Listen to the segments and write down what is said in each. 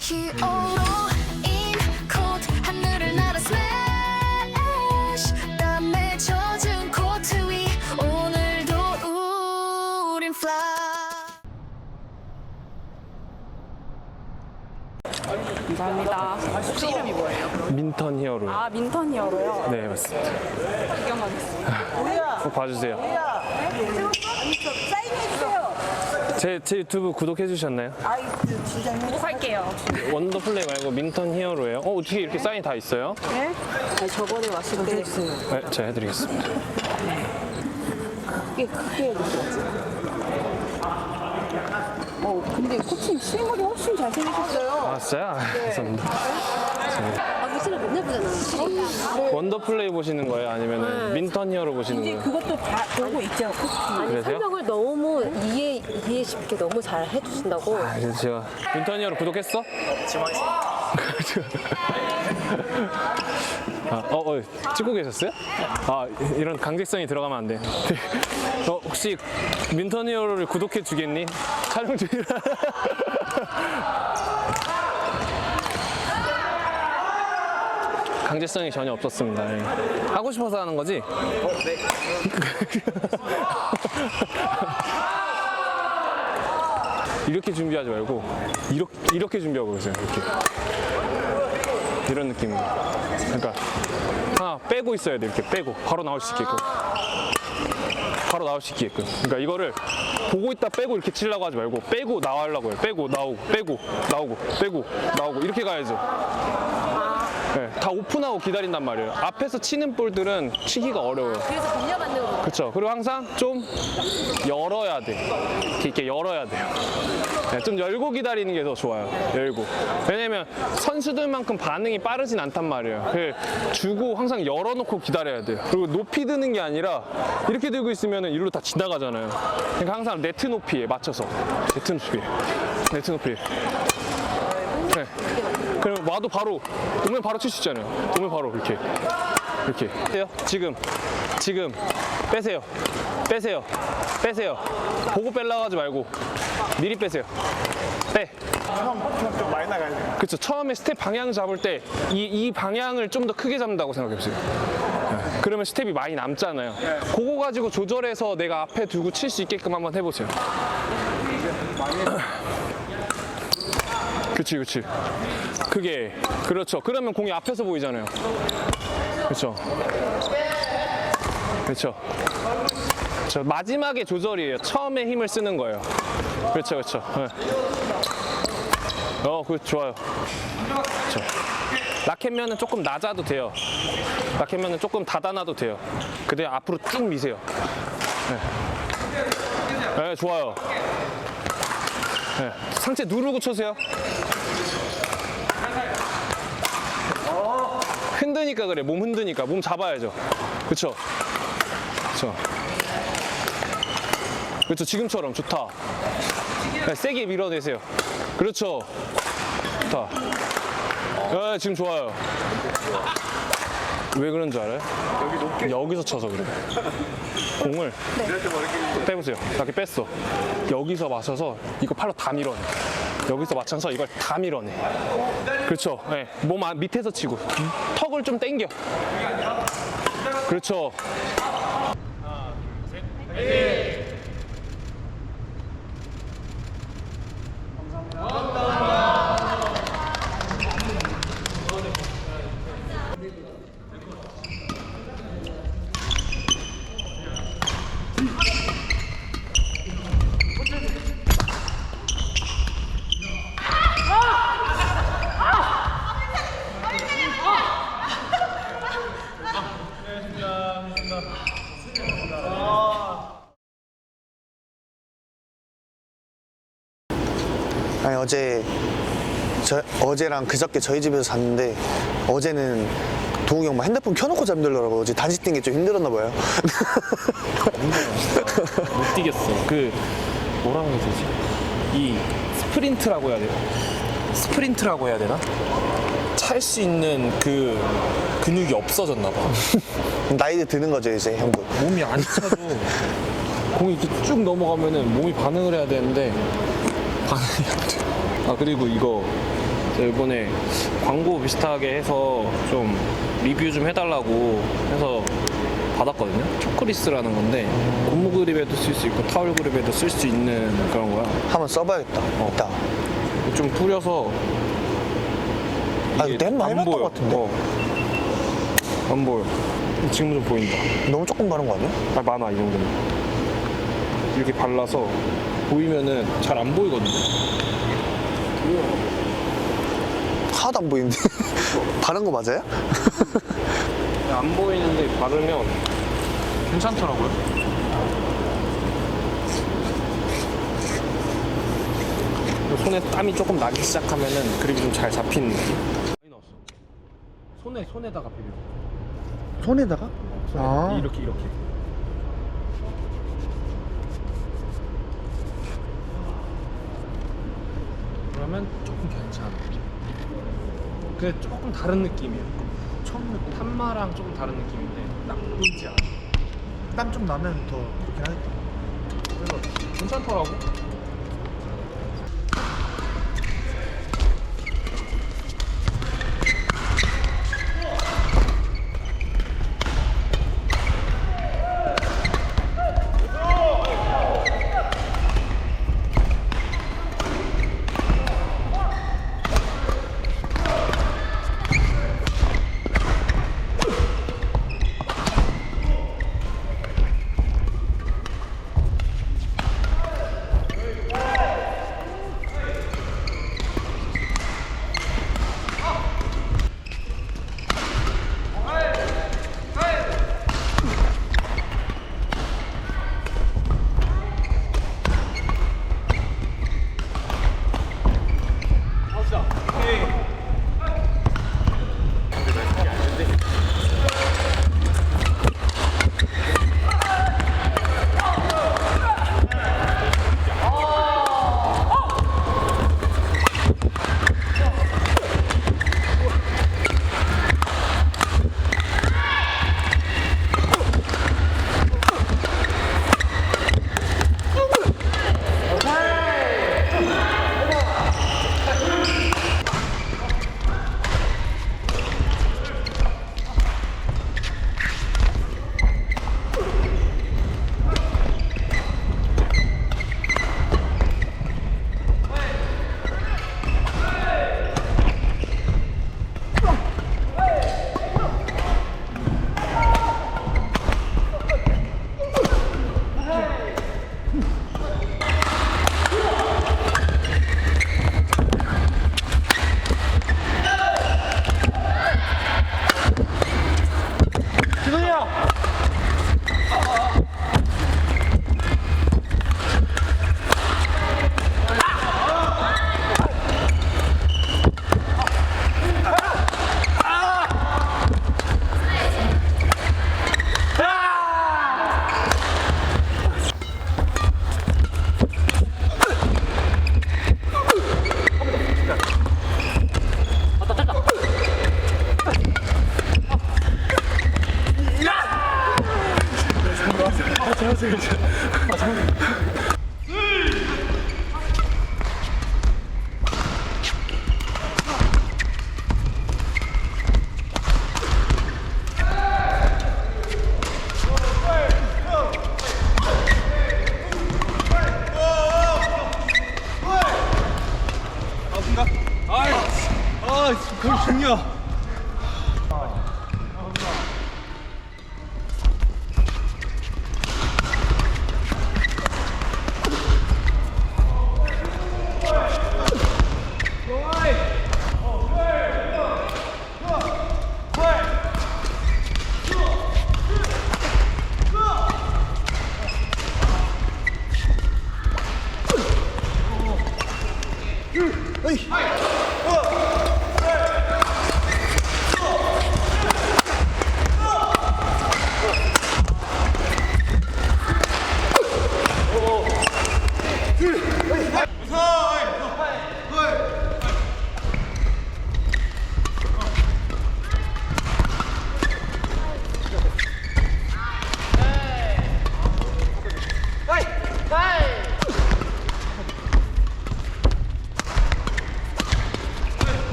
히어로인 코트 하늘을 날아 스매시 땀에 젖은 코트 위 오늘도 우린 fly 감사합니다. 혹시 이름이 뭐예요? 민턴 히어로. 아 민턴 히어로요. 네, 맞습니다. 구경하겠습니다. 꼭 봐주세요. 제, 제 유튜브 구독해 주셨나요? 구독할게요. 원더플레이 말고 민턴 히어로예요. 어, 어떻게 이렇게 사인이 다 있어요? 네? 저번에 왔을 때 해주세요. 네, 제가 해드리겠습니다. 크게 크게 해주세요. 어 근데 코치님 실물이 훨씬 잘생기셨어요. 아, 진짜요? 감사합니다. 아, 무시를 맨날 보잖아. 원더플레이 보시는 거예요? 아니면 민턴 히어로 보시는 거예요? 그것도 다 보고 있죠. 아니? 설명을 너무 이해, 이해 쉽게 너무 잘 해주신다고. 아, 그래서 제가 히어로 구독했어? 아, 어, 어, 찍고 계셨어요? 아, 이- 이런 강제성이 들어가면 안 돼. 어, 혹시 민턴 히어로를 구독해 주겠니? 촬영 중이라. 강제성이 전혀 없었습니다. 예. 하고 싶어서 하는 거지? 이렇게 준비하지 말고 이렇게, 이렇게 준비하고 그러세요. 이렇게. 이런 느낌으로. 그러니까 하나 빼고 있어야 돼. 이렇게 빼고 바로 나올 수 있게끔. 바로 나올 수 있게끔. 그러니까 이거를 보고 있다 빼고 이렇게 치려고 하지 말고 빼고 나가려고 해요. 빼고 나오고 빼고 나오고 빼고 나오고 이렇게 가야죠. 네, 다 오픈하고 기다린단 말이에요. 앞에서 치는 볼들은 치기가 어려워요. 그래서 빌려받는 거. 그렇죠. 그리고 항상 좀 열어야 돼. 이렇게, 이렇게 열어야 돼요. 네, 좀 열고 기다리는 게 더 좋아요. 열고. 왜냐면 선수들만큼 반응이 빠르진 않단 말이에요. 그 주고 항상 열어놓고 기다려야 돼요. 그리고 높이 드는 게 아니라 이렇게 들고 있으면 일로 다 지나가잖아요. 그러니까 항상 네트 높이에 맞춰서 네트 높이에 네트 높이에. 네. 그럼 와도 바로 오면 바로 칠 수 있잖아요. 오면 바로 이렇게 이렇게 빼세요. 지금 지금 빼세요. 빼세요. 빼세요. 보고 빼려고 하지 말고 미리 빼세요. 빼. 좀 많이 나가요. 그렇죠. 처음에 스텝 방향 잡을 때 이 이 방향을 좀 더 크게 잡는다고 생각해 보세요. 네. 그러면 스텝이 많이 남잖아요. 그거 가지고 조절해서 내가 앞에 두고 칠 수 있게끔 한번 해보세요. 그렇지, 그렇지. 그게 그렇죠. 그러면 공이 앞에서 보이잖아요. 그렇죠. 그렇죠. 저 마지막에 조절이에요. 처음에 힘을 쓰는 거예요. 그렇죠, 그렇죠. 네. 어, 그 좋아요. 그렇죠. 라켓면은 조금 낮아도 돼요. 라켓면은 조금 닫아놔도 돼요. 그대 앞으로 쭉 미세요. 네, 네 좋아요. 네, 상체 누르고 쳐세요. 흔드니까 그래. 몸 흔드니까 몸 잡아야죠. 그렇죠. 그렇죠. 그렇죠. 지금처럼 좋다. 네, 세게 밀어내세요. 그렇죠. 좋다. 네, 지금 좋아요. 왜 그런 줄 알아요? 여기 서 쳐서 그래. 공을 빼보세요. 이렇게 뺐어. 여기서 맞춰서 이거 팔로 다 밀어내. 여기서 맞춰서 이걸 다 밀어내. 그렇죠. 네, 몸 안- 밑에서 치고 턱을 좀 당겨. 그렇죠. 아니 어제 저 어제랑 그저께 저희 집에서 잤는데 어제는 동욱이 형 막 핸드폰 켜놓고 잠들더라고 어제 단식 뛴 게 좀 힘들었나 봐요. 못 뛰겠어. 그 뭐라고 해야 되지? 이 스프린트라고 해야 되나? 스프린트라고 해야 되나? 찰 수 있는 그 근육이 없어졌나 봐. 나이도 드는 거죠 이제 형도. 몸이 안 차도 공이 이렇게 쭉 넘어가면은 몸이 반응을 해야 되는데. 아 그리고 이거 저 이번에 광고 비슷하게 해서 좀 리뷰 좀 해달라고 해서 받았거든요. 초크리스라는 건데 고무 그립에도 쓸 수 있고 타월 그립에도 쓸 수 있는 그런 거야. 한번 써봐야겠다. 이따. 좀 뿌려서 아, 이거 내 많이 보여. 것 같은데. 어. 안 보여. 지금 좀 보인다. 너무 조금 바른 거 아니야? 아 많아 이 정도면. 이렇게 발라서 보이면은 잘 안 보이거든요. 하나도 안 보이는데. 바른 거 맞아요? 안 보이는데 바르면 괜찮더라고요. 손에 땀이 조금 나기 시작하면은 그립이 좀 잘 잡히는 느낌. 많이 넣었어. 손에 손에다가 비벼. 손에다가? 아. 이렇게 이렇게. 그러면 조금 괜찮아. 근데 조금 다른 느낌이야. 처음 느낌. 탄마랑 조금 다른 느낌인데 나쁘지 않아. 땀 좀 나면 더 그렇게 하겠다. 그래서 괜찮더라고.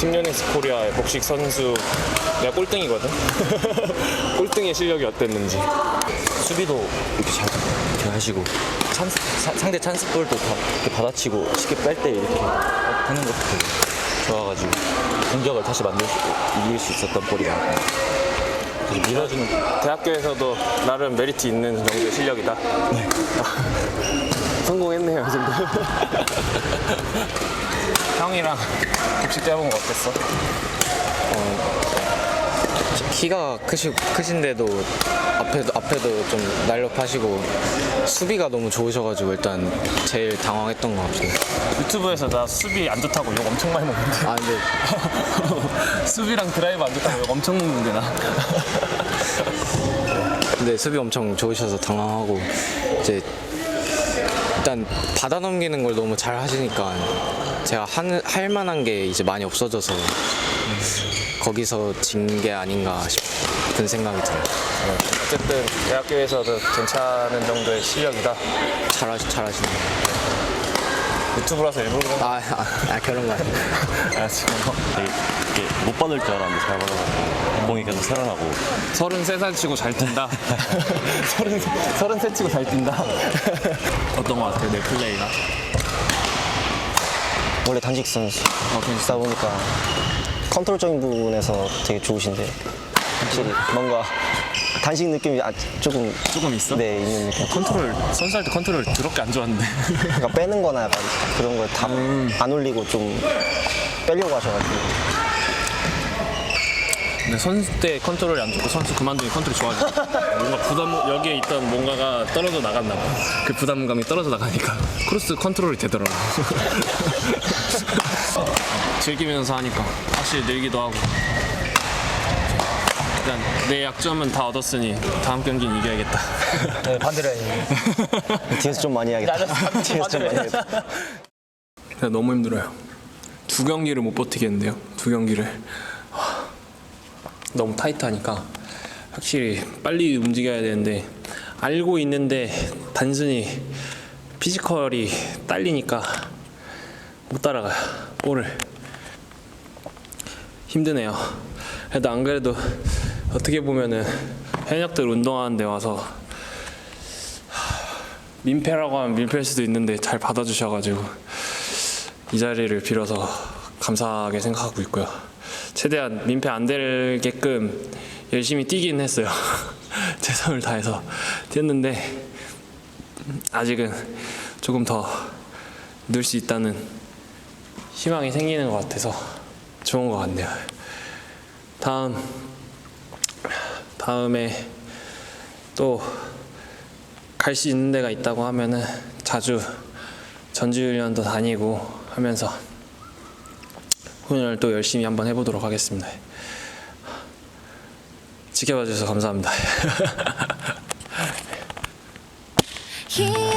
팀유닉스 코리아의 복식 선수 내가 꼴등이거든. 꼴등의 실력이 어땠는지. 수비도 이렇게 잘 이렇게 하시고 찬스, 사- 상대 찬스볼도 다 이렇게 받아치고 쉽게 뺄 때 이렇게 하는 것도 되게 좋아가지고 공격을 다시 만들 수 이길 수 있었던 볼이 많고 그래서 밀어주는 대학교에서도 나름 메리트 있는 정도의 실력이다. 성공했네요, 이 정도. 형이랑 복식 해본 거 어땠어? 키가 크시, 크신데도 앞에도 앞에도 좀 날렵하시고 수비가 너무 좋으셔가지고 일단 제일 당황했던 것 같아요. 유튜브에서 나 수비 안 좋다고 욕 엄청 많이 먹는데. 아 근데 수비랑 드라이브 안 좋다고 욕 엄청 먹는데 나. 근데 수비 엄청 좋으셔서 당황하고 이제 일단 받아 넘기는 걸 너무 잘 하시니까 제가 한, 할 만한 게 이제 많이 없어져서 거기서 진 게 아닌가 싶은 생각이 들어요. 어쨌든 대학교에서도 괜찮은 정도의 실력이다. 잘하시 잘하시는 거. 유튜브라서 일부러 그런 거 아, 아, 아 그런 거 아니에요. 알았어. 되게 이렇게 못 받을 줄 알았는데 잘 받아가지고 공이 계속 살아나고 33살 치고 잘 뛴다. 33 치고 잘 뛴다. 어떤 거 같아요, 내 플레이가? 원래 단식 선수 있다 보니까 컨트롤적인 부분에서 되게 좋으신데 확실히 뭔가 단식 느낌이 아, 조금 조금 있어? 네 있는 느낌 컨트롤, 선수할 때 컨트롤 더럽게 안 좋았는데. 그러니까 빼는 거나 약간 그런 걸 다 안 올리고 좀 빼려고 하셔가지고 근데 선수 때 컨트롤이 안 좋고 선수 그만두니 컨트롤이 좋아져. 뭔가 부담 여기에 있던 뭔가가 떨어져 나갔나 봐. 그 부담감이 떨어져 나가니까 크로스 컨트롤이 되더라고. 즐기면서 하니까 확실히 늘기도 하고. 일단 내 약점은 다 얻었으니 다음 경기는 이겨야겠다. 네, 반대로 뒤에서 좀 많이 해야겠다 뒤에서 좀 많이 해야겠다 너무 힘들어요. 두 경기를 못 버티겠는데요. 두 경기를 하, 너무 타이트하니까 확실히 빨리 움직여야 되는데 알고 있는데 단순히 피지컬이 딸리니까 못 따라가요. 볼을 힘드네요. 그래도 안 그래도 어떻게 보면은 현역들 운동하는 데 와서 민폐라고 하면 민폐일 수도 있는데 잘 받아주셔가지고 이 자리를 빌어서 감사하게 생각하고 있고요. 최대한 민폐 안 되게끔 열심히 뛰긴 했어요. 최선을 다해서 뛰었는데 아직은 조금 더 늘 수 있다는 희망이 생기는 것 같아서 좋은 것 같네요. 다음 다음에 또 갈 수 있는 데가 있다고 하면은 자주 전지훈련도 다니고 하면서 훈련을 또 열심히 한번 해보도록 하겠습니다. 지켜봐 주셔서 감사합니다.